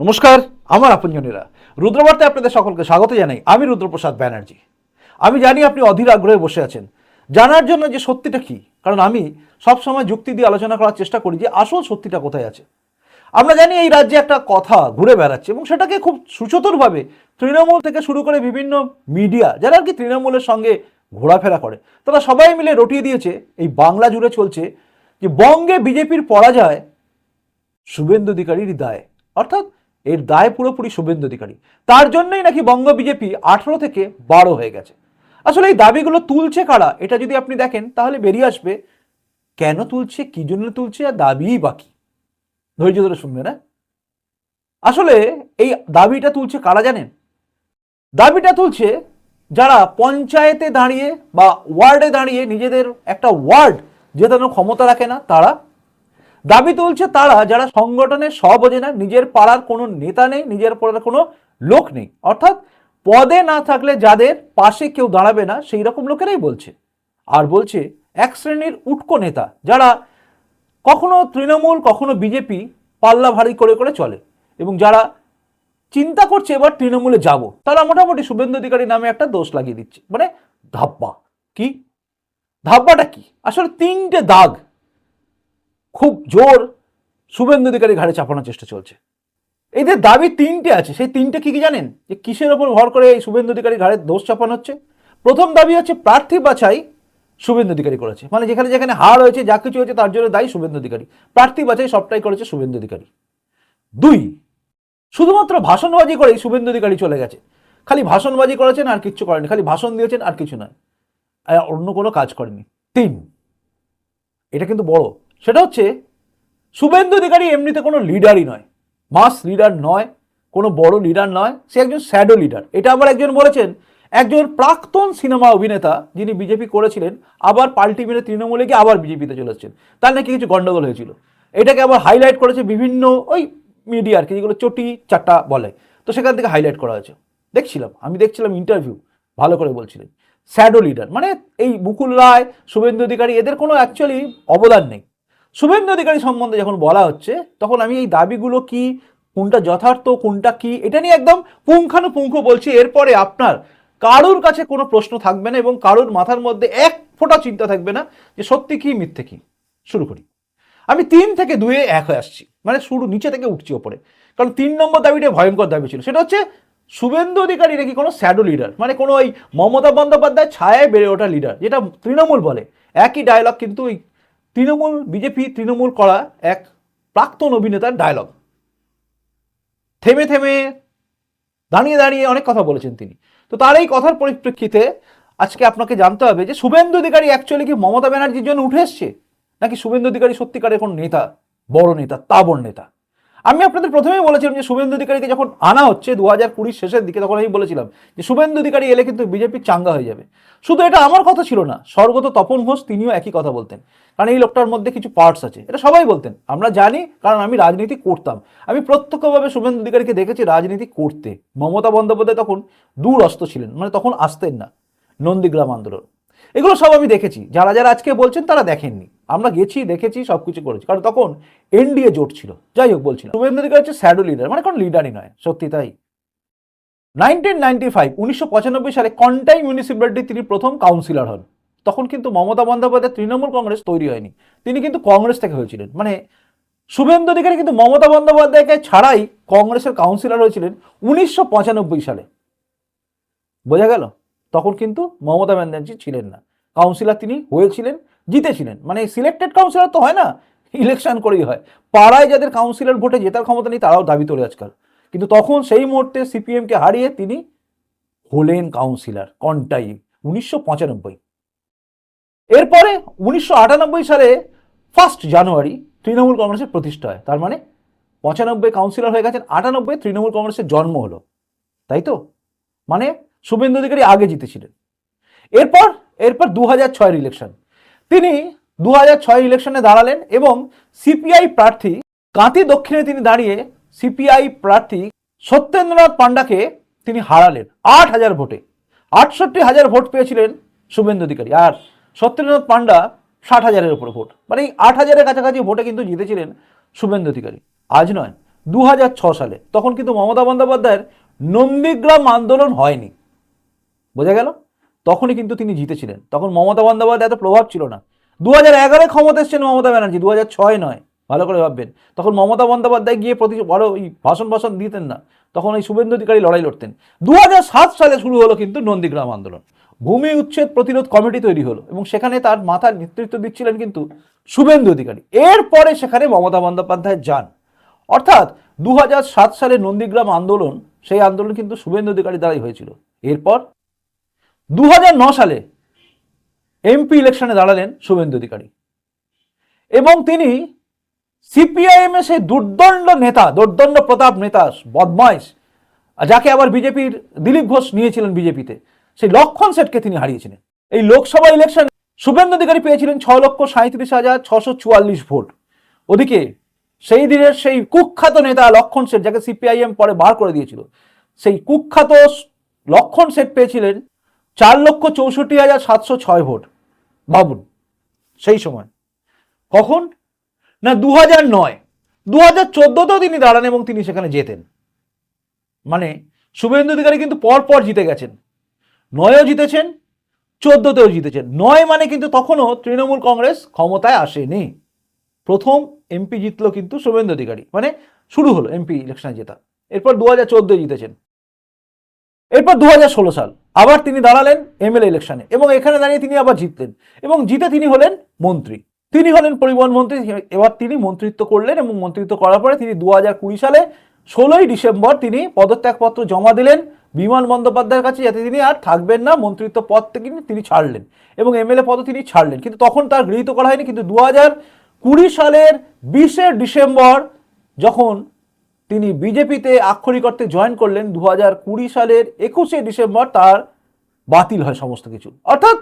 নমস্কার, আমার আপনজনেরা। রুদ্রবার্তায় আপনাদের সকলকে স্বাগত জানাই। আমি রুদ্রপ্রসাদ ব্যানার্জি। আমি জানি আপনি অধীর আগ্রহে বসে আছেন। জানার জন্য যে সত্যিটা কি? কারণ আমি সবসময় যুক্তি দিয়ে আলোচনা করার চেষ্টা করি যে আসল সত্যিটা কোথায় আছে। আমরা জানি এই রাজ্যে একটা কথা ঘুরে বেড়াচ্ছে এবং সেটাকে খুব সুচতুরভাবে তৃণমূল থেকে শুরু করে বিভিন্ন মিডিয়া, যারা আর কি তৃণমূলের সঙ্গে ঘোরাফেরা করে, তারা সবাই মিলে রটিয়ে দিয়েছে, এই বাংলা জুড়ে চলছে, যে বঙ্গে বিজেপির পরাজয় শুভেন্দু অধিকারীর দায়। অর্থাৎ এর দায় পুরোপুরি শুভেন্দু অধিকারী। তার জন্যই নাকি বঙ্গ বিজেপি আঠেরো থেকে বারো হয়ে গেছে। আসলে এই দাবিগুলো তুলছে কারা? এটা যদি আপনি দেখেন, তাহলে বেরিয়ে আসবে, কেন তুলছে, কি জন্য তুলছে, আর দাবিই বাকি ধৈর্য ধরে শুনবেন না আসলে এই দাবিটা তুলছে কারা জানেন? দাবিটা তুলছে যারা পঞ্চায়েতে দাঁড়িয়ে বা ওয়ার্ডে দাঁড়িয়ে নিজেদের একটা ওয়ার্ড জেতানোর ক্ষমতা রাখে না, তারা দাবি তুলছে তারা যারা সংগঠনের সব বোঝে না নিজের পাড়ার কোনো নেতা নেই, নিজের পাড়ার কোনো লোক নেই। অর্থাৎ পদে না থাকলে যাদের পাশে কেউ দাঁড়াবে না, সেই রকম লোকেরাই বলছে। আর বলছে এক শ্রেণির উটকো নেতা, যারা কখনো তৃণমূল, কখনো বিজেপি পাল্লা ভারী করে করে চলে এবং যারা চিন্তা করছে এবার তৃণমূলে যাব, তারা মোটামুটি শুভেন্দু অধিকারী নামে একটা দোষ লাগিয়ে দিচ্ছে। মানে ধাপ্পা। কি? ধাপ্পাটা কি? আসলে তিনটে দাগ খুব জোর শুভেন্দু অধিকারী ঘাড়ে চাপানোর চেষ্টা চলছে। এদের দাবি তিনটে আছে। সেই তিনটে কি কি জানেন? যে কিসের ওপর ভর করে এই শুভেন্দু অধিকারী ঘাড়ে দোষ চাপানো হচ্ছে? প্রথম দাবি হচ্ছে প্রার্থী বাছাই শুভেন্দু অধিকারী করেছে। মানে যেখানে যেখানে হার হয়েছে, যা কিছু হয়েছে, তার জন্য দায়ী শুভেন্দু অধিকারী। প্রার্থী বাছাই সবটাই করেছে শুভেন্দু অধিকারী। দুই, শুধুমাত্র ভাষণবাজি করেই শুভেন্দু অধিকারী চলে গেছে। খালি ভাষণবাজি করেছেন আর কিচ্ছু করেনি খালি ভাষণ দিয়েছেন আর কিছু নয়। অন্য কোনো কাজ করেনি তিন, এটা কিন্তু বড়। সেটা হচ্ছে, শুভেন্দু অধিকারী এমনিতে কোনো লিডারই নয়। মাস লিডার নয়, কোনো বড় লিডার নয়, সে একজন শ্যাডো লিডার এটা আবার একজন বলেছেন, একজন প্রাক্তন সিনেমা অভিনেতা যিনি বিজেপি করেছিলেন, আবার পাল্টি মেরে তৃণমূলে গিয়ে আবার বিজেপিতে চলে এসেছেন। তার নাকি কিছু গন্ডগোল হয়েছিল। এটাকে আবার হাইলাইট করেছে বিভিন্ন ওই মিডিয়া আর কি, যেগুলো চটি চাটা বলে। তো সেখান থেকে হাইলাইট করা হয়েছে। দেখছিলাম, আমি দেখছিলাম ইন্টারভিউ ভালো করে বলছিলেন। শ্যাডো লিডার মানে এই মুকুল রায়, শুভেন্দু অধিকারী, এদের কোনো অ্যাকচুয়ালি অবদান নেই। শুভেন্দু অধিকারী সম্বন্ধে যখন বলা হচ্ছে, তখন আমি এই দাবিগুলো কি, কোনটা যথার্থ, কোনটা কি, এটা নিয়ে একদম পুঙ্খানুপুঙ্খ বলছি। এরপরে আপনার কারোর কাছে কোনো প্রশ্ন থাকবে না এবং কারোর মাথার মধ্যে এক ফোঁটা চিন্তা থাকবে না যে সত্যি কি, মিথ্যে কি। শুরু করি। আমি তিন থেকে দুয়ে এক হয়ে আসছি মানে শুরু, নিচে থেকে উঠছি ওপরে। কারণ তিন নম্বর দাবিটা ভয়ঙ্কর দাবি ছিল। সেটা হচ্ছে শুভেন্দু অধিকারী নাকি কোনো স্যাডো লিডার মানে কোনো ওই মমতা বন্দ্যোপাধ্যায় ছায়ায় বেড়ে ওঠা লিডার, যেটা তৃণমূল বলে। একই ডায়লগ কিন্তু ওই তৃণমূল, বিজেপি তৃণমূল করা এক প্রাক্তন অভিনেতার ডায়লগ থেমে থেমে দাঁড়িয়ে দাঁড়িয়ে অনেক কথা বলেছেন তিনি। তো তার এই কথার পরিপ্রেক্ষিতে আজকে আপনাকে জানতে হবে যে শুভেন্দু অধিকারী অ্যাকচুয়ালি কি মমতা ব্যানার্জির জন্য উঠে এসছে? নাকি শুভেন্দু অধিকারী সত্যিকারের কোন নেতা, বড় নেতা তাবর নেতা? আমি আপনাদের প্রথমেই বলেছিলাম যে শুভেন্দু অধিকারীকে যখন আনা হচ্ছে দু হাজার কুড়ির শেষের দিকে, তখন আমি বলেছিলাম যে শুভেন্দু অধিকারী এলে কিন্তু বিজেপি চাঙ্গা হয়ে যাবে। শুধু এটা আমার কথা ছিল না, স্বর্গত তপন ঘোষ তিনিও একই কথা বলতেন। কারণ এই লোকটার মধ্যে কিছু পার্টস আছে, এটা সবাই বলতেন। আমরা জানি, কারণ আমি রাজনীতি করতাম। আমি প্রত্যক্ষভাবে শুভেন্দু অধিকারীকে দেখেছি রাজনীতি করতে। মমতা বন্দ্যোপাধ্যায় তখন দূরস্থ ছিলেন মানে তখন আসতেন না। নন্দীগ্রাম আন্দোলন। এগুলো সব আমি দেখেছি। যারা যারা আজকে বলছেন তারা দেখেননি। আমরা গেছি, দেখেছি সব কিছু করেছি। কারণ তখন এনডিএ জোট ছিল। যাই হোক বলছিলাম শুভেন্দু হচ্ছে স্যাডো লিডার মানে কোনো লিডারই নয়, সত্যি তাই। নাইনটিন নাইনটি ফাইভ উনিশশো পঁচানব্বই সালে কন্টাই মিউনিসিপ্যালিটি তিনি প্রথম কাউন্সিলর হন। তখন কিন্তু মমতা বন্দ্যোপাধ্যায় তৃণমূল কংগ্রেস তৈরি হয়নি। তিনি কিন্তু কংগ্রেস থেকে হয়েছিলেন। মানে শুভেন্দু অধিকারী কিন্তু মমতা বন্দ্যোপাধ্যায়কে ছাড়াই কংগ্রেসের কাউন্সিলর হয়েছিলেন উনিশশো পঁচানব্বই সালে। বোঝা গেল? তখন কিন্তু মমতা ব্যানার্জি ছিলেন না। কাউন্সিলর তিনি হয়েছিলেন। জিতেছিলেন। মানে সিলেক্টেড কাউন্সিলর তো হয় না ইলেকশন করেই হয়। পাড়ায় যাদের কাউন্সিলর ভোটে জেতার ক্ষমতা নেই, তারাও দাবি তোলে আজকাল। কিন্তু তখন সেই মুহূর্তে সিপিএমকে হারিয়ে তিনি হলেন কাউন্সিলর কন্টাই উনিশশো পঁচানব্বই। এরপরে উনিশশো আটানব্বই সালে ফার্স্ট জানুয়ারি তৃণমূল কংগ্রেসের প্রতিষ্ঠা হয়। তার মানে পঁচানব্বই কাউন্সিলর হয়ে গেছেন, আটানব্বই তৃণমূল কংগ্রেসের জন্ম হলো। তাই তো? মানে শুভেন্দু অধিকারী আগে জিতেছিলেন। এরপর এরপর দু হাজার ছয়ের ইলেকশন তিনি দু হাজার ছয় ইলেকশনে দাঁড়ালেন এবং সিপিআই প্রার্থী কাঁতি দক্ষিণে তিনি দাঁড়িয়ে সিপিআই প্রার্থী সত্যেন্দ্রনাথ পান্ডাকে তিনি হারালেন আট হাজার ভোটে। আটষট্টি হাজার ভোট পেয়েছিলেন শুভেন্দু অধিকারী আর সত্যেন্দ্রনাথ পান্ডা ষাট হাজারের উপরে ভোট। মানে এই আট হাজারের কাছাকাছি ভোটে কিন্তু জিতেছিলেন শুভেন্দু অধিকারী। আজ নয় দু সালে। তখন কিন্তু মমতা বন্দ্যোপাধ্যায়ের নন্দীগ্রাম আন্দোলন হয়নি। বোঝা গেল? তখনই কিন্তু তিনি জিতেছিলেন। তখন মমতা বন্দ্যোপাধ্যায় এত প্রভাব ছিল না। দু হাজার এগারোয় ক্ষমতা এসছেন মমতা ব্যানার্জি দু হাজার ছয় নয়, ভালো করে ভাববেন। তখন মমতা বন্দ্যোপাধ্যায় গিয়ে প্রতি বড় ওই ভাষণ ভাষণ দিতেন না। তখন ওই শুভেন্দু অধিকারী লড়াই লড়তেন। দু সালে শুরু হলো কিন্তু নন্দীগ্রাম আন্দোলন। ভূমি উচ্ছেদ প্রতিরোধ কমিটি তৈরি হলো এবং সেখানে তার মাথার নেতৃত্ব দিচ্ছিলেন কিন্তু শুভেন্দু অধিকারী। এরপরে সেখানে মমতা বন্দ্যোপাধ্যায় যান। অর্থাৎ দু সালে নন্দীগ্রাম আন্দোলন, সেই আন্দোলন কিন্তু শুভেন্দু অধিকারী দ্বারাই হয়েছিল। এরপর দু সালে এমপি ইলেকশনে দাঁড়ালেন শুভেন্দু অধিকারী। এবং তিনি সিপিআইএম সেই দুর্দণ্ড নেতা, দুর্দণ্ড প্রতাপ নেতা, বদমাইশ, যাকে আবার বিজেপির দিলীপ ঘোষ নিয়েছিলেন বিজেপিতে, সেই লক্ষণ সেটকে তিনি হারিয়েছিলেন। এই লোকসভা ইলেকশন শুভেন্দু অধিকারী পেয়েছিলেন ছ লক্ষ সাঁত্রিশ হাজার ছশো চুয়াল্লিশ ভোট। ওদিকে সেই দিনের সেই কুখ্যাত নেতা লক্ষণ সেট, যাকে সিপিআইএম পরে বার করে দিয়েছিল, সেই কুখ্যাত লক্ষণ সেট পেয়েছিলেন চার লক্ষ চৌষট্টি হাজার সাতশো ছয় ভোট। ভাবুন, সেই সময়। কখন? না দু হাজার নয়। দু হাজার চোদ্দোতেও তিনি দাঁড়ান এবং তিনি সেখানে জেতেন। মানে শুভেন্দু অধিকারী কিন্তু পর পর জিতে গেছেন। নয়ও জিতেছেন, চোদ্দতেও জিতেছেন। নয় মানে কিন্তু তখনও তৃণমূল কংগ্রেস ক্ষমতায় আসেনি। প্রথম এমপি জিতলো কিন্তু শুভেন্দু অধিকারী। মানে শুরু হলো এমপি ইলেকশনে জেতা। এরপর দু হাজার চোদ্দোয় জিতেছেন। এরপর দু হাজার ষোলো সাল, আবার তিনি দাঁড়ালেন এমএলএ ইলেকশনে এবং এখানে দাঁড়িয়ে তিনি আবার জিতলেন এবং জিতে তিনি হলেন মন্ত্রী। তিনি হলেন পরিবহন মন্ত্রী, এবার তিনি মন্ত্রিত্ব করলেন এবং মন্ত্রিত্ব করার পরে তিনি দু হাজার কুড়ি সালে ষোলোই ডিসেম্বর তিনি পদত্যাগপত্র জমা দিলেন বিমান বন্দ্যোপাধ্যায়ের কাছে, যাতে তিনি আর থাকবেন না, মন্ত্রিত্ব পদ থেকে তিনি ছাড়লেন এবং এমএলএ পদও তিনি ছাড়লেন। কিন্তু তখন তার গৃহীত করা হয়নি, কিন্তু দু কুড়ি সালের বিশে ডিসেম্বর যখন তিনি বিজেপিতে আক্ষরিক অর্থে জয়েন করলেন দু সালের একুশে ডিসেম্বর, তার বাতিল হয় সমস্ত কিছু। অর্থাৎ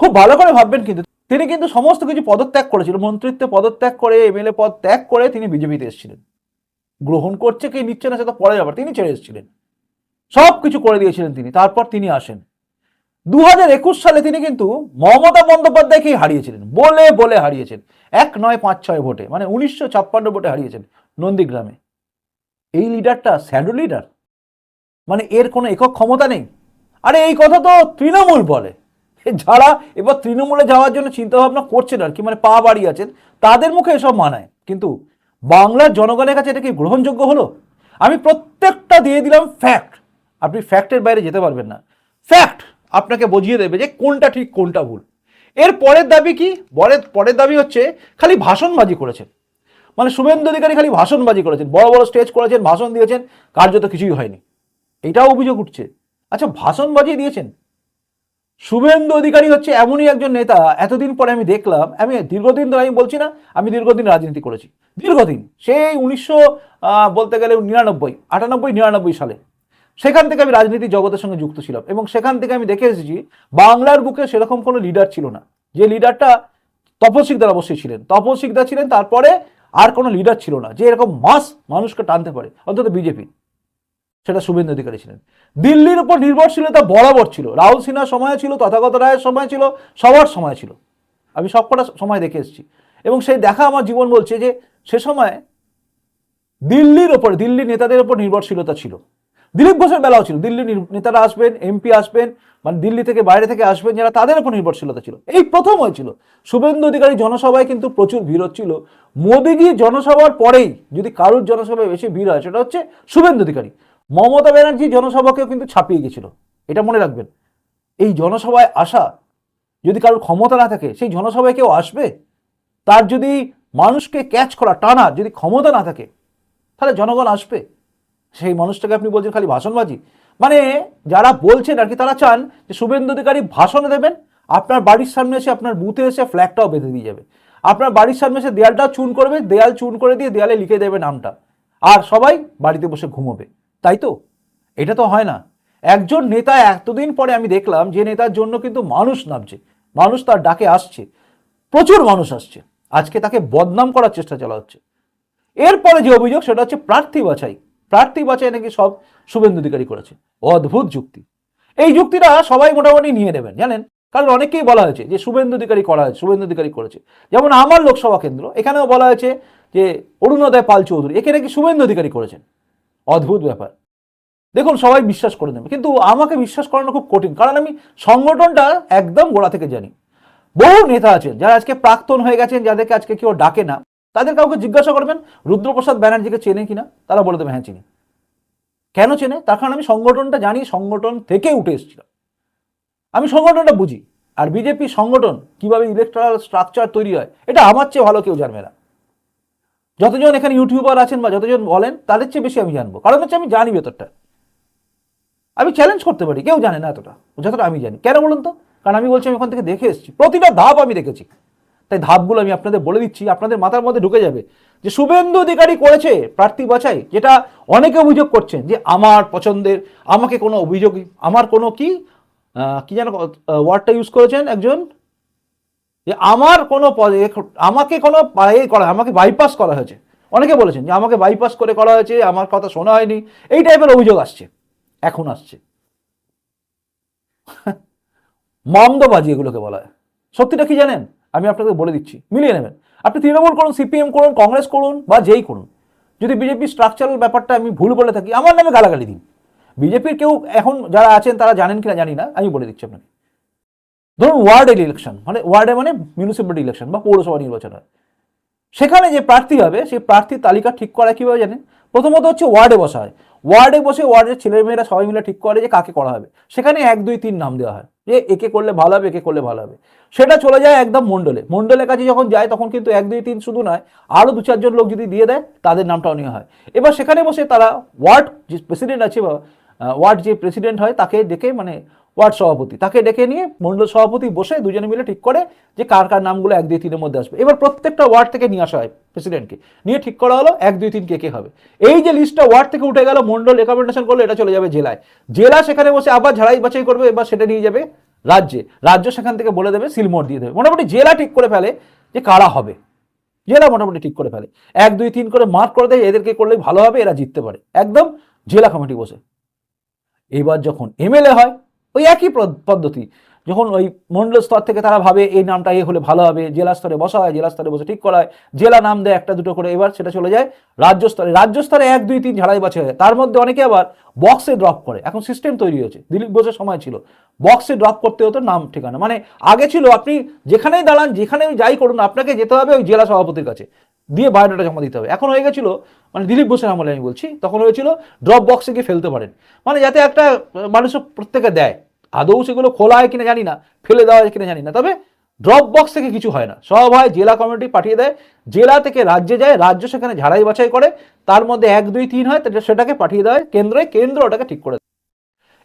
খুব ভালো করে ভাববেন কিন্তু, তিনি কিন্তু সমস্ত কিছু পদত্যাগ করেছিল মন্ত্রিত্বে পদত্যাগ করে, এমএলএ পদ ত্যাগ করে তিনি বিজেপিতে এসেছিলেন। গ্রহণ করছে কি নিচ্ছে না সেটা পরে ব্যাপার, তিনি ছেড়ে এসেছিলেন। সব কিছু করে দিয়েছিলেন তিনি, তারপর তিনি আসেন। দু হাজার একুশ সালে তিনি কিন্তু মমতা বন্দ্যোপাধ্যায়কেই হারিয়েছিলেন, বলে বলে হারিয়েছেন। এক নয় পাঁচ ছয় ভোটে মানে উনিশশো ছাপ্পান্ন ভোটে হারিয়েছেন নন্দীগ্রামে। এই লিডারটা স্যাডো লিডার মানে এর কোনো একক ক্ষমতা নেই? আরে এই কথা তো তৃণমূল বলে। যারা এবার তৃণমূলে যাওয়ার জন্য চিন্তা ভাবনা করছেন আর কি মানে পা বাড়িয়ে আছেন, তাদের মুখে এসব মানায়। কিন্তু বাংলার জনগণের কাছে এটা কি গ্রহণযোগ্য হলো? আমি প্রত্যেকটা দিয়ে দিলাম ফ্যাক্ট আপনি ফ্যাক্টের বাইরে যেতে পারবেন না। ফ্যাক্ট আপনাকে বুঝিয়ে দেবে যে কোনটা ঠিক, কোনটা ভুল। এর পরের দাবি কি? পরের দাবি হচ্ছে খালি ভাষণবাজি করেছেন। মানে শুভেন্দু অধিকারী খালি ভাষণবাজি করেছেন, বড় বড় স্টেজ করেছেন, ভাষণ দিয়েছেন, কার্যত কিছুই হয়নি। এটাও অভিযোগ উঠছে। আচ্ছা ভাষণবাজি দিয়েছেন। শুভেন্দু অধিকারী হচ্ছে এমনই একজন নেতা, এতদিন পরে আমি দেখলাম, আমি দীর্ঘদিন ধরে আমি বলছি না, আমি দীর্ঘদিন রাজনীতি করেছি। দীর্ঘদিন, সেই উনিশশো বলতে গেলে নিরানব্বই, আটানব্বই, নিরানব্বই সালে। সেখান থেকে আমি রাজনীতি জগতের সঙ্গে যুক্ত ছিলাম এবং সেখান থেকে আমি দেখে এসেছি, বাংলার বুকে সেরকম কোনো লিডার ছিল না। যে লিডারটা তপন অবশ্যই ছিলেন। তপন ছিলেন, তারপরে আর কোনো লিডার ছিল না, যে এরকম মাস মানুষকে টানতে পারে, অন্তত বিজেপি সেটা শুভেন্দু অধিকারী ছিলেন। দিল্লির উপর নির্ভরশীলতা বরাবর ছিল। রাহুল সিনহার সময় ছিল, তথাগত রায়ের সময় ছিল, সবার সময় ছিল। আমি সবকটা সময় দেখে এসেছি। এবং সেই দেখা আমার জীবন বলছে যে, সে সময় দিল্লির ওপর দিল্লি নেতাদের ওপর নির্ভরশীলতা ছিল। দিলীপ ঘোষের বেলাও ছিল। দিল্লি নির- নেতারা আসবেন এমপি আসবেন মানে দিল্লি থেকে বাইরে থেকে আসবেন যারা, তাদের উপর নির্ভরশীলতা ছিল। এই প্রথম হয়েছিল। শুভেন্দু অধিকারী জনসভায় কিন্তু প্রচুর ভিড় হচ্ছিল। মোদিজি জনসভার পরেই যদি কারুর জনসভায় বেশি ভিড় হয়, সেটা হচ্ছে শুভেন্দু অধিকারী। মমতা ব্যানার্জি জনসভাকেও কিন্তু ছাপিয়ে গেছিল। এটা মনে রাখবেন। এই জনসভায় আসা, যদি কারোর ক্ষমতা না থাকে, সেই জনসভায় কেউ আসবে? তার যদি মানুষকে ক্যাচ করা, টানা যদি ক্ষমতা না থাকে, তাহলে জনগণ আসবে। সেই মানুষটাকে আপনি বলছেন খালি ভাষণবাজি? মানে যারা বলছেন আর কি, তারা চান যে শুভেন্দু অধিকারী ভাষণ দেবেন, আপনার বাড়ির সামনে এসে আপনার বুথে এসে ফ্ল্যাগটাও বেঁধে দিয়ে যাবে। আপনার বাড়ির সামনে এসে দেয়ালটাও চুন করবে, দেয়াল চুন করে দিয়ে দেয়ালে লিখে দেবে নামটা। আর সবাই বাড়িতে বসে ঘুমোবে, তাই তো? এটা তো হয় না। একজন নেতা এতদিন পরে আমি দেখলাম, যে নেতার জন্য কিন্তু মানুষ নামছে, মানুষ তার ডাকে আসছে, প্রচুর মানুষ আসছে। আজকে তাকে বদনাম করার চেষ্টা চালা হচ্ছে এরপরে যে অভিযোগ, সেটা হচ্ছে প্রার্থী বাছাই। প্রার্থী বাছাই নাকি সব শুভেন্দু অধিকারী করেছে। অদ্ভুত যুক্তি। এই যুক্তিটা সবাই মোটামুটি নিয়ে নেবেন, জানেন? কারণ অনেকেই বলা হয়েছে যে শুভেন্দু অধিকারী করা হয়েছে, শুভেন্দু অধিকারী করেছে। যেমন আমার লোকসভা কেন্দ্র, এখানেও বলা হয়েছে যে অরুণোদয় পাল চৌধুরী, একে নাকি শুভেন্দু অধিকারী করেছেন। অদ্ভুত ব্যাপার। দেখুন, সবাই বিশ্বাস করে নেবে, কিন্তু আমাকে বিশ্বাস করানো খুব কঠিন, কারণ আমি সংগঠনটা একদম গোড়া থেকে জানি। বহু নেতা আছেন যারা আজকে প্রাক্তন হয়ে গেছেন, যাদেরকে আজকে কেউ ডাকে না। তাদের কাউকে জিজ্ঞাসা করবেন, রুদ্রপ্রসাদ ব্যানার্জিকে চেনে কিনা? তারা বলে দেবে হ্যাঁ চিনি। কেন চেনে? তার কারণ আমি সংগঠনটা জানি, সংগঠন থেকে উঠে এসেছিলাম আমি সংগঠনটা বুঝি। আর বিজেপি সংগঠন কীভাবে ইলেকট্রাল স্ট্রাকচার তৈরি হয়, এটা আমার চেয়ে ভালো কেউ জানবে না। যতজন এখানে ইউটিউবার আছেন বা যতজন বলেন, তাদের চেয়ে বেশি আমি জানব। কারণ হচ্ছে আমি জানি ভেতরটা। আমি চ্যালেঞ্জ করতে পারি, কেউ জানে না এতটা। যতটা আমি জানি। কেন বলুন তো? কারণ আমি বলছি, আমি ওখান থেকে দেখে এসেছি। প্রতিটা ধাপ আমি দেখেছি। তাই ধাপগুলো আমি আপনাদের বলে দিচ্ছি, আপনাদের মাথার মধ্যে ঢুকে যাবে। যে শুভেন্দু অধিকারী করেছে প্রার্থী বাছাই, যেটা অনেকে অভিযোগ করছেন যে আমার পছন্দের, আমাকে কোনো অভিযোগ, আমার কোনো কি কি যেন ওয়ার্ডটা ইউজ করেছেন একজন? যে আমার কোনো পদে আমাকে কোনো এ করা, আমাকে বাইপাস করা হয়েছে। অনেকে বলেছেন যে আমাকে বাইপাস করে করা হয়েছে, আমার কথা শোনা হয়নি। এই টাইপের অভিযোগ আসছে, এখন আসছে। মন্দবাজি এগুলোকে বলা হয়। সত্যিটা কি জানেন? আমি আপনাকে বলে দিচ্ছি, মিলিয়ে নেবেন। আপনি তৃণমূল করুন, সিপিএম করুন, কংগ্রেস করুন বা যেই করুন। যদি বিজেপি স্ট্রাকচারাল ব্যাপারটা আমি ভুল বলে থাকি, আমার নামে গালাগালি দিন। বিজেপির কেউ এখন যারা আছেন, তারা জানেন কিনা জানি না, আমি বলে দিচ্ছি আপনাকে। ধরুন ওয়ার্ডের ইলেকশন মানে ওয়ার্ডে মানে মিউনিসিপ্যালিটি ইলেকশন বা পৌরসভা নির্বাচন হয়। সেখানে যে প্রার্থী হবে, সেই প্রার্থীর তালিকা ঠিক করা কীভাবে জানেন? প্রথমত হচ্ছে ওয়ার্ডে বসা হয়। ওয়ার্ডে বসে ওয়ার্ডের ছেলেমেয়েরা সবাই মিলে ঠিক করে যে কাকে করা হবে। সেখানে এক, দুই, তিন নাম দেওয়া হয়। যে একে করলে ভালো হবে, একে করলে ভালো হবে। সেটা চলে যায় একদম মণ্ডলে মণ্ডলের কাছে যখন যায়, তখন কিন্তু এক, দুই, তিন শুধু নয় আরও দু, চারজন লোক যদি দিয়ে দেয়, তাদের নামটাও নেওয়া হয়। এবার সেখানে বসে তারা ওয়ার্ড, যে প্রেসিডেন্ট আছে বা ওয়ার্ড যে প্রেসিডেন্ট হয়, তাকে ডেকে মানে ওয়ার্ড সভাপতি, তাকে ডেকে নিয়ে মণ্ডল সভাপতি বসে দুজনে মিলে ঠিক করে যে কার কার নামগুলো এক, দুই, তিনের মধ্যে আসবে। এবার প্রত্যেকটা ওয়ার্ড থেকে নিয়ে আসা হয় প্রেসিডেন্টকে নিয়ে ঠিক করা হলো, এক, দুই, তিন কে কে হবে। এই যে লিস্টটা ওয়ার্ড থেকে উঠে গেল মণ্ডল রেকমেন্ডেশন করল, এটা চলে যাবে জেলায়। জেলা সেখানে বসে আবার ঝাড়াই বাছাই করবে, এবার সেটা নিয়ে যাবে রাজ্যে, রাজ্য সেখান থেকে বলে দেবে সিলমোর দিয়ে দেবে। মোটামুটি জেলা ঠিক করে ফেলে যে কারা হবে। জেলা মোটামুটি ঠিক করে ফেলে। এক, দুই, তিন করে মার্ক করে দেয়, এদেরকে করলে ভালো হবে, এরা জিততে পারে। একদম জেলা কমিটি বসে। এবার যখন এমএলএ হয়, ওই একই পদ- পদ্ধতি। যখন ওই মন্ডল স্তর থেকে তারা ভাবে এই নামটা এ হলে ভালো হবে, জেলা স্তরে বসা হয়, জেলা স্তরে বসে ঠিক করা হয়, জেলা নাম দেয় একটা দুটো করে, এবার সেটা চলে যায় রাজ্য স্তরে। রাজ্য স্তরে এক, দুই, তিন ঝাড়াই বাছাই হয়। তার মধ্যে অনেকে আবার বক্সে ড্রপ করে। এখন সিস্টেম তৈরি হয়েছে। দিলীপ বোসের সময় ছিল। বক্সে ড্রপ করতে হতো নাম, ঠিকানা। মানে আগে ছিল আপনি যেখানেই দাঁড়ান যেখানেই যাই করুন, আপনাকে যেতে হবে ওই জেলা সভাপতির কাছে। দিয়ে বায়োডাটা জমা দিতে হবে। এখন হয়ে গেছিল মানে দিলীপ বোসের আমলে আমি বলছি, তখন হয়েছিল ড্রপ বক্সে গিয়ে ফেলতে পারেন। মানে যাতে একটা মানুষ প্রত্যেকে দেয়। আদৌ সেগুলো খোলা হয় কিনা জানি না, ফেলে দেওয়া হয় কিনা জানি না। তবে ড্রপ বক্স থেকে কিছু হয় না। সব হয় জেলা কমিটি পাঠিয়ে দেয়। জেলা থেকে রাজ্যে যায়, রাজ্য সেখানে ঝাড়াই বাছাই করে, তার মধ্যে এক, দুই, তিন হয় সেটাকে পাঠিয়ে হয়, কেন্দ্রে কেন্দ্র ওটাকে ঠিক করে দেয়।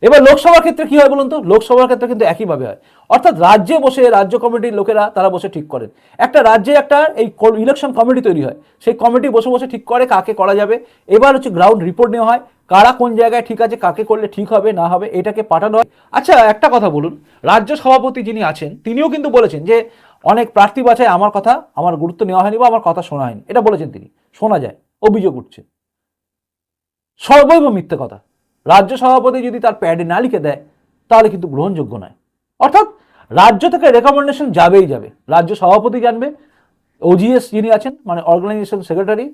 এবার লোকসভার ক্ষেত্রে কি হয় বলুন তো? লোকসভার ক্ষেত্রে কিন্তু একইভাবে হয়। অর্থাৎ রাজ্যে বসে, রাজ্য কমিটির লোকেরা, তারা বসে ঠিক করেন একটা রাজ্যে একটা এই ইলেকশন কমিটি তৈরি হয়। সেই কমিটি বসে বসে ঠিক করে কাকে করা যাবে। এবার হচ্ছে গ্রাউন্ড রিপোর্ট নেওয়া হয়। কারা কোন জায়গায় ঠিক আছে, কাকে করলে ঠিক হবে, না হবে, এটাকে পাঠানো হয়। আচ্ছা একটা কথা বলুন, রাজ্য সভাপতি যিনি আছেন, তিনিও কিন্তু বলেছেন যে, অনেক প্রার্থী বাছাই আমার কথা, আমার গুরুত্ব নেওয়া হয়নি বা আমার কথা শোনা হয়নি। এটা বলেছেন তিনি, শোনা যায়, অভিযোগ উঠছে। সর্বৈব মিথ্যে কথা। রাজ্য সভাপতি যদি তার প্যাডে না লিখে দেয়, তাহলে কিন্তু গ্রহণযোগ্য নয়। অর্থাৎ, রাজ্য থেকে রেকমেন্ডেশন যাবেই যাবে। রাজ্য সভাপতি জানবে ওজিএস যিনি আছেন মানে অর্গানাইজেশন সেক্রেটারি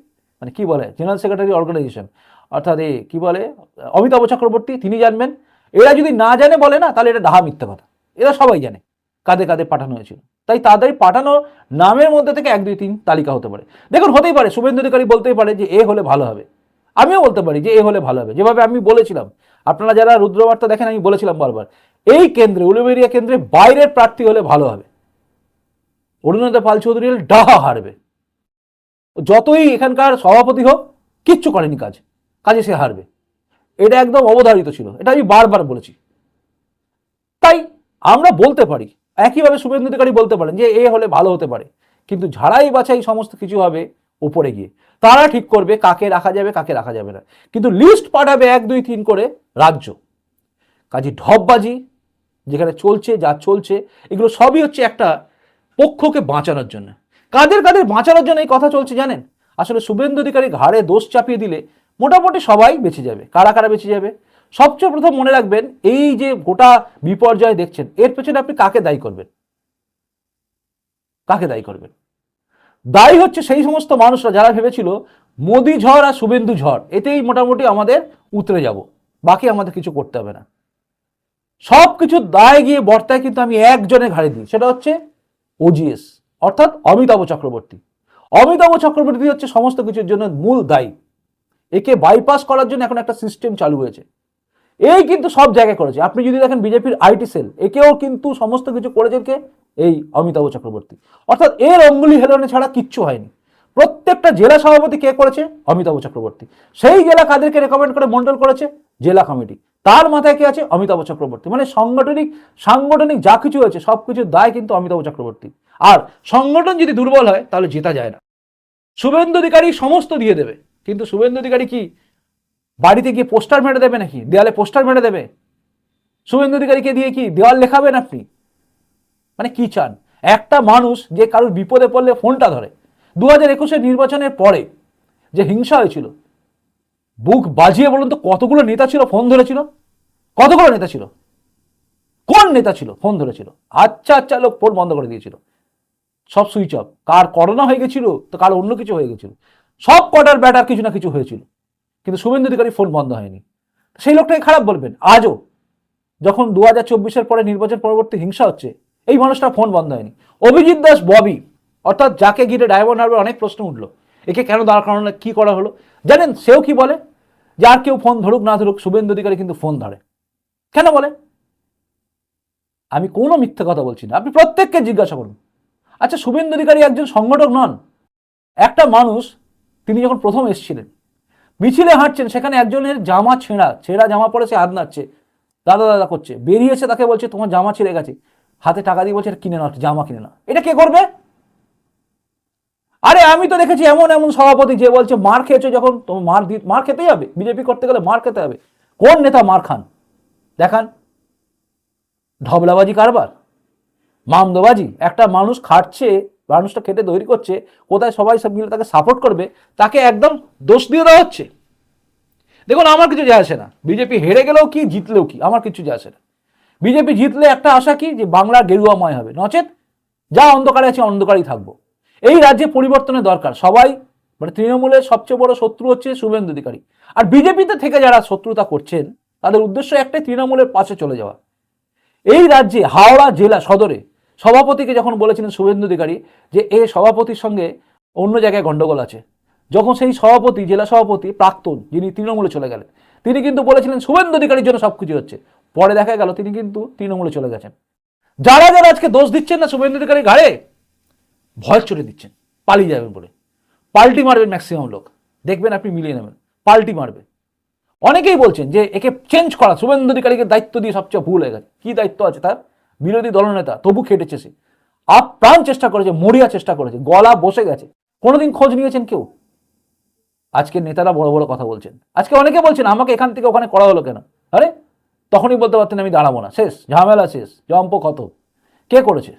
মানে কি বলে জেনারেল সেক্রেটারি অর্গানাইজেশন অর্থাৎ এই কি বলে, অমিতাভ চক্রবর্তী, তিনি জানবেন। এরা যদি না জানে, বলে না, তাহলে এটা ডাহা মিথ্যে কথা। এরা সবাই জানে কাদের কাদের পাঠানো হয়েছিল। তাই তাদের পাঠানো নামের মধ্যে থেকে এক, দুই, তিন তালিকা হতে পারে। দেখুন, হতেই পারে, শুভেন্দু অধিকারী বলতেই পারে যে এ হলে ভালো হবে। আমিও বলতে পারি যে এ হলে ভালো হবে। যেভাবে আমি বলেছিলাম, আপনারা যারা রুদ্রবার্তা দেখেন, আমি বলেছিলাম বারবার, এই কেন্দ্রে, উলুবেরিয়া কেন্দ্রে বাইরের প্রার্থী হলে ভালো হবে। অরুণোদয় পাল চৌধুরী ডাহা হারবে। যতই এখানকার সভাপতি হোক, কিচ্ছু করেনি কাজ। কাজে সে হারবে। এটা একদম অবধারিত ছিল। এটা আমি বারবার বলেছি। তাই আমরা বলতে পারি, একইভাবে শুভেন্দু অধিকারী বলতে পারেন যে এ হলে ভালো হতে পারে। কিন্তু ঝাড়াই বাছাই সমস্ত কিছু হবে উপরে গিয়ে। তারা ঠিক করবে কাকে রাখা যাবে, কাকে রাখা যাবে না। কিন্তু লিস্ট পাঠাবে এক, দুই, তিন করে রাজ্য। কাজে ঢপবাজি, যেখানে চলছে যা চলছে, এগুলো সবই হচ্ছে একটা পক্ষকে বাঁচানোর জন্য। কাদের কাদের বাঁচানোর জন্য এই কথা চলছে জানেন? আসলে শুভেন্দু অধিকারী ঘাড়ে দোষ চাপিয়ে দিলে মোটামুটি সবাই বেঁচে যাবে। কারা কারা বেঁচে যাবে? সবচেয়ে প্রথম মনে রাখবেন, এই যে গোটা বিপর্যয় দেখছেন, এর পেছনে আপনি কাকে দায়ী করবেন? কাকে দায়ী করবেন? দায়ী হচ্ছে সেই সমস্ত মানুষরা যারা ভেবেছিল, মোদি ঝড় আর শুভেন্দু ঝড়, এতেই মোটামুটি আমাদের উতরে যাব, বাকি আমাদের কিছু করতে হবে না। সব কিছু দায় গিয়ে বর্তায় কিন্তু আমি একজনের ঘাড়ে দিই, সেটা হচ্ছে ওজিএস অর্থাৎ অমিতাভ চক্রবর্তী। অমিতাভ চক্রবর্তী হচ্ছে সমস্ত কিছুর জন্য মূল দায়ী। একে বাইপাস করার জন্য এখন একটা সিস্টেম চালু হয়েছে। এই কিন্তু সব জায়গায় করেছে। আপনি যদি দেখেন বিজেপির আইটি সেল, একেও কিন্তু সমস্ত কিছু করেছেন কে? এই অমিতাভ চক্রবর্তী। অর্থাৎ এর অঙ্গুলি হেলনে ছাড়া কিচ্ছু হয়নি। প্রত্যেকটা জেলা সভাপতি কে করেছে? অমিতাভ চক্রবর্তী। সেই জেলা কাদেরকে রেকমেন্ড করে মন্ডল করেছে? জেলা কমিটি। তার মাথায় কে আছে? অমিতাভ চক্রবর্তী। মানে সাংগঠনিক সাংগঠনিক যা কিছু হয়েছে, সব কিছুর দায় কিন্তু অমিতাভ চক্রবর্তী। আর সংগঠন যদি দুর্বল হয়, তাহলে জেতা যায় না। শুভেন্দু অধিকারী সমস্ত দিয়ে দেবে। কিন্তু শুভেন্দু অধিকারী কি? বাড়িতে গিয়ে পোস্টার মেরে দেবে নাকি? দেওয়ালে পোস্টার মেরে দেবে? শুভেন্দু অধিকারীকে দিয়ে কি? দেওয়াল লেখাবেন আপনি? মানে কি চান? একটা মানুষ যে কারোর বিপদে পড়লে ফোনটা ধরে। দু হাজার একুশের নির্বাচনের পরে যে হিংসা হয়েছিল, বুক বাজিয়ে বলুন তো, কতগুলো নেতা ছিল ফোন ধরেছিল? কতগুলো নেতা ছিল? কোন নেতা ছিল ফোন ধরেছিল? আচ্ছা আচ্ছা লোক ফোন বন্ধ করে দিয়েছিল। সব সুইচ অফ। কার করোনা হয়ে গেছিল, তো কার অন্য কিছু হয়ে গেছিল? সব কটার ব্যাটার কিছু না কিছু হয়েছিল। কিন্তু শুভেন্দু অধিকারী ফোন বন্ধ হয়নি। সেই লোকটাকে খারাপ বলবেন। আজও যখন দু হাজার চব্বিশের পরে নির্বাচন পরবর্তী হিংসা হচ্ছে, এই মানুষটা ফোন বন্ধ হয়নি। অভিজিৎ দাস, ববি, অর্থাৎ যাকে ঘিরে ডায়মন্ড হারবার অনেক প্রশ্ন উঠল। একে কেন দাঁড় করানো, কি করা হলো? জানেন, সেও কি বলে? যে আর কেউ ফোন ধরুক, না ধরুক, শুভেন্দু অধিকারী কিন্তু ফোন ধরে। কেন বলে? আমি কোনো মিথ্যে কথা বলছি না। আপনি প্রত্যেককে জিজ্ঞাসা করুন। আচ্ছা শুভেন্দু অধিকারী একজন সংগঠক নন। একটা মানুষ তিনি যখন প্রথম এসেছিলেন, মিছিলে হাঁটছেন, সেখানে একজনের জামা ছেঁড়া ছেঁড়া জামা পরে সে হাত নাড়ছে, দাদা দাদা করছে, বেরিয়েছে তাকে বলছে, তোমার জামা ছিঁড়ে গেছে। হাতে টাকা দিয়ে বলছে, "এটা কিনে নাও, জামা কিনে নাও। এটা কে করবে? আরে, আমি তো দেখেছি এমন এমন সভাপতি যে বলছে, মার খেয়েছো যখন তোমার মার দি, মার খেতেই হবে? বিজেপি করতে গেলে মার খেতে হবে। কোন নেতা মার খান? দেখান। ঢবলাবাজি কারবার, মামদোবাজি, একটা মানুষ খাটছে মানুষটা খেটে তৈরি করছে, কোথায় সবাই সব মিলে তাকে সাপোর্ট করবে, তাকে একদম দোষ দিয়ে দেওয়া হচ্ছে। দেখুন, আমার কিছু যায় আসে না। বিজেপি হেরে গেলেও কি, জিতলেও কি, আমার কিছু যায় আসে না। বিজেপি জিতলে একটা আশা কি, যে বাংলা গেরুয়াময় হবে। নচেত যা অন্ধকারে আছে, অন্ধকারেই থাকব। এই রাজ্যে পরিবর্তনের দরকার। সবাই মানে তৃণমূলের সবচেয়ে বড় শত্রু হচ্ছে শুভেন্দু অধিকারী। আর বিজেপিতে থেকে যারা শত্রুতা করছেন, তাদের উদ্দেশ্য একটাই, তৃণমূলের পাশে চলে যাওয়া। এই রাজ্যে, হাওড়া জেলা সদরে সভাপতিকে যখন বলেছিলেন শুভেন্দু অধিকারী যে এ সভাপতির সঙ্গে অন্য জায়গায় গন্ডগোল আছে, যখন সেই সভাপতি, জেলা সভাপতি প্রাক্তন যিনি তৃণমূলে চলে গেলেন, তিনি কিন্তু বলেছিলেন শুভেন্দু অধিকারীর জন্য সবকিছু হচ্ছে। পরে দেখা গেল তিনি কিন্তু তৃণমূলে চলে গেছেন। যারা যারা আজকে দোষ দিচ্ছেন না শুভেন্দু অধিকারী ঘাড়ে, ভয় চড়ে দিচ্ছেন, পালিয়ে যাবেন বলে। পাল্টি মারবেন ম্যাক্সিমাম লোক। দেখবেন আপনি মিলিয়ে নেবেন, পাল্টি মারবে। অনেকেই বলছেন যে একে চেঞ্জ করা, শুভেন্দু অধিকারীকে দায়িত্ব দিয়ে সবচেয়ে ভুল হয়ে গেছে। কি দায়িত্ব আছে তার? বিরোধী দলনেতা, তবু খেটেছে সে। আপ্রাণ চেষ্টা করেছে, মরিয়া চেষ্টা করেছে, গলা বসে গেছে। কোনোদিন খোঁজ নিয়েছেন কেউ? আজকে নেতারা বড় বড় কথা বলছেন। আজকে অনেকে বলছেন, আমাকে এখান থেকে ওখানে করা হলো কেন? আরে, তখনই বলতে পারতেন, আমি দাঁড়াবো না। শেষ, ঝামেলা শেষ, জম্প কত কে করেছে?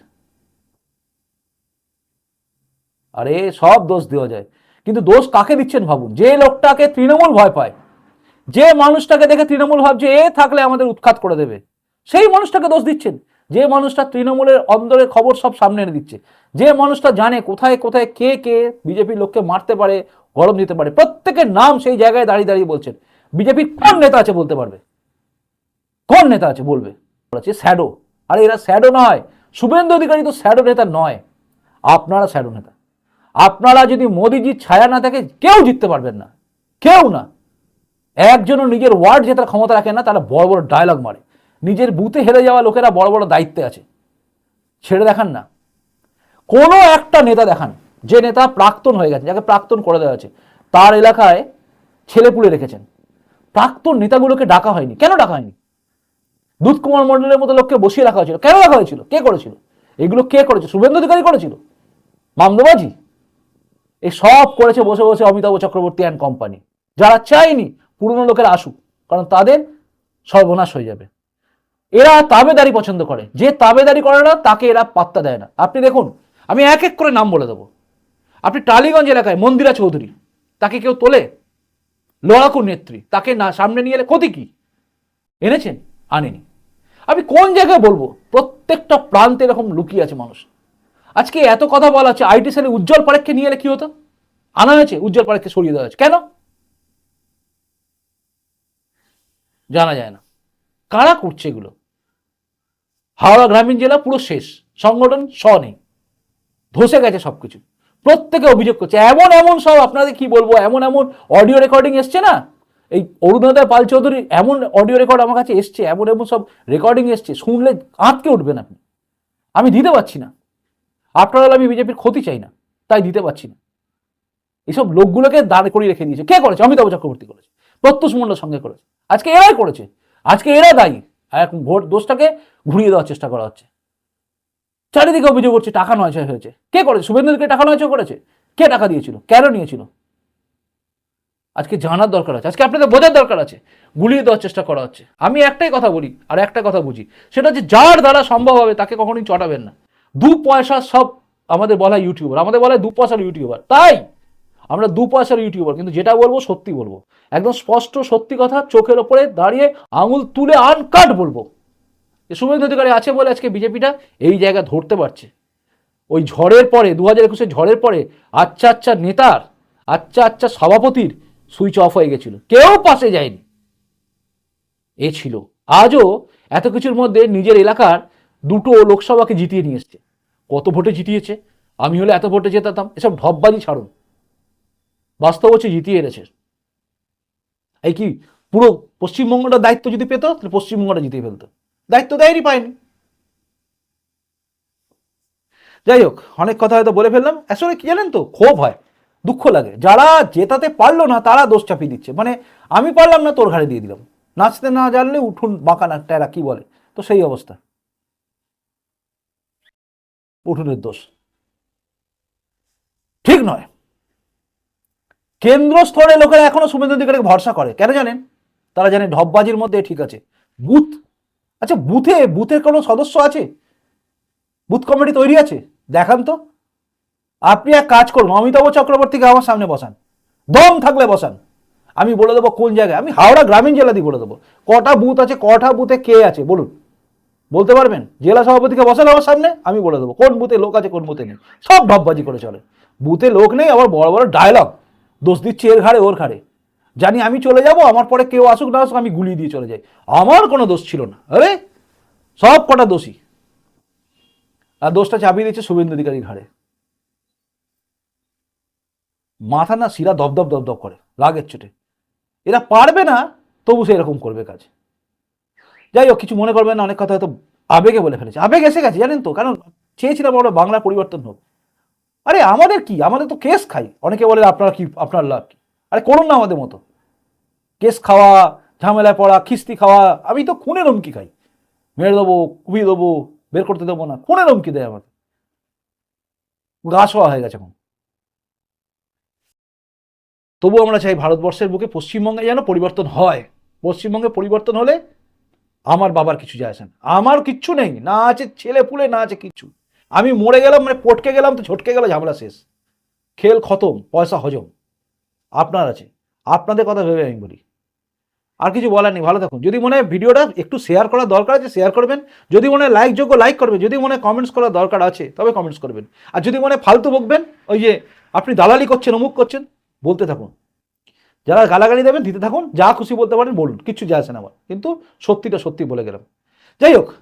আরে, সব দোষ দেওয়া যায়। কিন্তু দোষ কাকে দিচ্ছেন ভাবুন? যে লোকটাকে তৃণমূল ভয় পায়, যে মানুষটাকে দেখে তৃণমূল ভাবছে, এ থাকলে আমাদের উৎখাত করে দেবে। সেই মানুষটাকে দোষ দিচ্ছেন। যে মানুষটা তৃণমূলের অন্দরের খবর সব সামনে এনে দিচ্ছে, যে মানুষটা জানে কোথায় কোথায় কে কে বিজেপির লোককে মারতে পারে, গরম দিতে পারে, প্রত্যেকের নাম সেই জায়গায় দাঁড়িয়ে দাঁড়িয়ে বলছেন। বিজেপির কোন নেতা আছে বলতে পারবে? কোন নেতা আছে বলবে? বলেছে স্যাডো। আরে এরা স্যাডো নয়। শুভেন্দু অধিকারী তো স্যাডো নেতা নয়। আপনারা স্যাডো নেতা। আপনারা যদি মোদিজির ছায়া না থাকে কেউ জিততে পারবেন না। কেউ না। একজনও নিজের ওয়ার্ড জেতার ক্ষমতা রাখে না, তারা বড় বড় ডায়লগ মারে। নিজের বুথে হেরে যাওয়া লোকেরা বড় বড় দায়িত্বে আছে। ছেড়ে দেখান না। কোনো একটা নেতা দেখান, যে নেতা প্রাক্তন হয়ে গেছে, যাকে প্রাক্তন করে দেওয়া হয়েছে, তার এলাকায় ছেলে পুলে রেখেছেন। প্রাক্তন নেতাগুলোকে ডাকা হয়নি। কেন ডাকা হয়নি? দুধ কুমার মন্ডলের মতো লোককে বসিয়ে রাখা হয়েছিল। কেন রাখা হয়েছিল? কে করেছিল? এগুলো কে করেছে? শুভেন্দু অধিকারী করেছিল? মামদোবাজি? এই সব করেছে বসে বসে অমিতাভ চক্রবর্তী অ্যান্ড কোম্পানি যারা চায়নি পুরনো লোকেরা আসুক, কারণ তাদের সর্বনাশ হয়ে যাবে। এরা তাবেদারি পছন্দ করে। যে তাবেদারি করে না, তাকে এরা পাত্তা দেয় না। আপনি দেখুন, আমি এক এক করে নাম বলে দেবো। আপনি টালিগঞ্জ এলাকায় মন্দিরা চৌধুরী, তাকে কেউ তোলে? লড়াকু নেত্রী, তাকে না, সামনে নিয়ে এলে ক্ষতি কি? এনেছেন? আনেনি। আমি কোন জায়গায় বলব, প্রত্যেকটা প্রান্তে এরকম লুকিয়ে আছে মানুষ। আজকে এত কথা বলা হচ্ছে, আইটি সেলে উজ্জ্বল পারেখকে নিয়ে এলে কি হতো? আনা হয়েছে, উজ্জ্বল পারেখকে সরিয়ে দেওয়া হয়েছে। কেন? জানা যায় না। কারা করছে এগুলো? হাওড়া গ্রামীণ জেলা পুরো শেষ। সংগঠন স নেই। ধসে গেছে সবকিছু। প্রত্যেকে অভিযোগ করছে। এমন এমন সব আপনাদের কি বলব? এমন এমন অডিও রেকর্ডিং এসছে না? এই অরুণোদয় পাল চৌধুরীর এমন অডিও রেকর্ড আমার কাছে এসছে, এমন এমন সব রেকর্ডিং এসছে। শুনলে আঁতকে উঠবেন আপনি। আমি দিতে পারছি না। আপনার আমি বিজেপির ক্ষতি চাই না। তাই দিতে পারছি না। এইসব লোকগুলোকে দাঁড় করিয়ে রেখে দিয়েছে। কে করেছে? অমিতাভ চক্রবর্তী করেছে। প্রত্যুষ মণ্ডল সঙ্গে করেছে। আজকে এরাই করেছে। আজকে এরা দায়ী। আর এখন ভোট দোষটাকে ঘুরিয়ে দেওয়ার চেষ্টা করা হচ্ছে। চারিদিকে অভিযোগ করছে, টাকা নয় হয়েছে। কে করেছে? শুভেন্দুকে টাকা নয় করেছে? কে টাকা দিয়েছিল? কেন নিয়েছিল? আজকে জানার দরকার আছে, আজকে আপনাদের বোঝার দরকার আছে, গুলিয়ে দেওয়ার চেষ্টা করা হচ্ছে। আমি একটাই কথা বলি, আর একটা কথা বুঝি, সেটা হচ্ছে যার দ্বারা সম্ভব হবে তাকে কখনোই চটাবেন না। দু পয়সা সব আমাদের বলা ইউটিউবার, আমাদের বলা দু পয়সার ইউটিউবার। তাই আমরা দু পয়সার ইউটিউবার, কিন্তু যেটা বলব সত্যি বলব। একদম স্পষ্ট সত্যি কথা, চোখের ওপরে দাঁড়িয়ে আঙুল তুলে আনকাট বলব। যে শুভেন্দু অধিকারী আছে বলে আজকে বিজেপিটা এই জায়গা ধরতে পারছে। ওই ঝড়ের পরে দু হাজার একুশে ঝড়ের পরে আচ্ছা আচ্ছা নেতার আচ্ছা আচ্ছা সভাপতির সুইচ অফ হয়ে গেছিল। কেউ পাশে যায়নি। এ ছিল। আজও এত কিছুর মধ্যে নিজের এলাকার দুটো লোকসভাকে জিতিয়ে নিয়ে এসছে। কত ভোটে জিতিয়েছে? আমি হলে এত ভোটে জেতাতাম। এসব ঢপবাজি ছাড়ুন। বাস্তব হচ্ছে জিতিয়ে এনেছে। এই কি? পুরো পশ্চিমবঙ্গটা দায়িত্ব যদি পেত, তাহলে পশ্চিমবঙ্গটা জিতিয়ে ফেলতো। দায়িত্ব দেয়নি পায়নি। যাই হোক, অনেক কথা হয়তো বলে ফেললাম। আসলে কি জানেন তো? ক্ষোভ হয়, দুঃখ লাগে। যারা জেতাতে পারল না, তারা দোষ চাপিয়ে দিচ্ছে। মানে আমি পারলাম না, তোর ঘাড়ে দিয়ে দিলাম। নাচতে না জানলে উঠুন, বাঁকা নাচটা এরা কি বলে? তো সেই অবস্থা। উঠুনের দোষ। ঠিক নয়। কেন্দ্র স্তরে লোকেরা এখনও শুভেন্দু অধিকারীকে ভরসা করে। কেন জানেন? তারা জানে ঢপবাজির মধ্যে ঠিক আছে। বুথ আচ্ছা বুথে বুথের কোনো সদস্য আছে? বুথ কমিটি তৈরি আছে? দেখান তো। আপনি এক কাজ করুন, অমিতাভ চক্রবর্তীকে আমার সামনে বসান। দম থাকলে বসান। আমি বলে দেবো কোন জায়গায়। আমি হাওড়া গ্রামীণ জেলা দিয়ে বলে দেবো। কটা বুথ আছে, কটা বুথে কে আছে, বলুন। বলতে পারবেন? জেলা সভাপতিকে বসান আমার সামনে, আমি বলে দেবো কোন বুথে লোক আছে, কোন বুথে নেই। সব ভাববাজি করে চলে। বুথে লোক নেই, আবার বড় বড় ডায়লগ দোষ দিচ্ছে এর ঘাড়ে, ওর ঘাড়ে। জানি আমি চলে যাব, আমার পরে কেউ আসুক, না আসুক, আমি গুলিয়ে দিয়ে চলে যাই। আমার কোনো দোষ ছিল না, আরে? সব কটা দোষী আর দোষটা চাপিয়ে দিচ্ছে শুভেন্দু অধিকারীর ঘাড়ে। মাথা না শিরা দপদপ দপদপ করে, রাগের চোটে। এরা পারবে না, তবু সে এরকম করবে কাজ। যাই হোক, কিছু মনে করবেন না, অনেক কথা হয়তো আবেগে বলে ফেলেছে। আবেগ এসে গেছে, জানেন তো? কারণ চেয়েছিলাম আমরা বাংলা পরিবর্তন হোক। আরে আমাদের কি? আমাদের তো কেস খাই। অনেকে বলে, আপনার কি, আপনার লাভ কি? আরে করুন না আমাদের মতো। কেস খাওয়া, ঝামেলায় পড়া, খিস্তি খাওয়া, আমি তো খুনের হুমকি খাই। মেরে দেবো, কুপিয়ে দেবো, বের করতে দেবো না। খুনের হুমকি দেয় আমাকে গা হয়ে গেছে এখন। তবু আমরা চাই ভারতবর্ষের বুকে পশ্চিমবঙ্গে যেন পরিবর্তন হয়। পশ্চিমবঙ্গে পরিবর্তন হলে আমার বাবার কিছু যায় আমার কিচ্ছু নেই। না আছে ছেলে পুলে, না আছে কিচ্ছু আমি মরে গেলাম মানে পটকে গেলাম তো ঝটকে গেল, ঝামেলা শেষ। খেল খতম, পয়সা হজম। আপনার আছে। আপনাদের কথা ভেবে আমি বলি। আর কিছু বলার নেই, ভালো থাকুন। যদি মনে হয় ভিডিওটা একটু শেয়ার করার দরকার আছে শেয়ার করবেন। যদি মনে হয় লাইক যোগ্য লাইক করবেন। যদি মনে হয় কমেন্টস করার দরকার আছে, তবে কমেন্টস করবেন। আর যদি মনে ফালতু বকবেন, ওই যে আপনি দালালি করছেন, অমুক করছেন, বলতে থাকুন। যারা গালাগালি দেবেন, দিতে থাকুন। যা খুশি বলতে পারেন, বলুন। কিচ্ছু যায় আসে না আমার। কিন্তু সত্যিটা সত্যি বলে গেলাম। যাই হোক।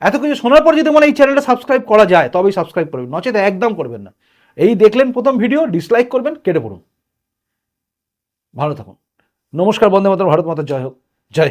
এত কিছু শোনার পর যদি মনে এই চ্যানেলটা সাবস্ক্রাইব করা যায়, তবেই সাবস্ক্রাইব করবেন। নচেত একদম করবেন না। এই দেখলেন প্রথম ভিডিও ডিসলাইক করবেন, কেটে পড়ুন। ভালো থাকুন। নমস্কার, বন্দে মাতর ভারত মাতার জয় হোক।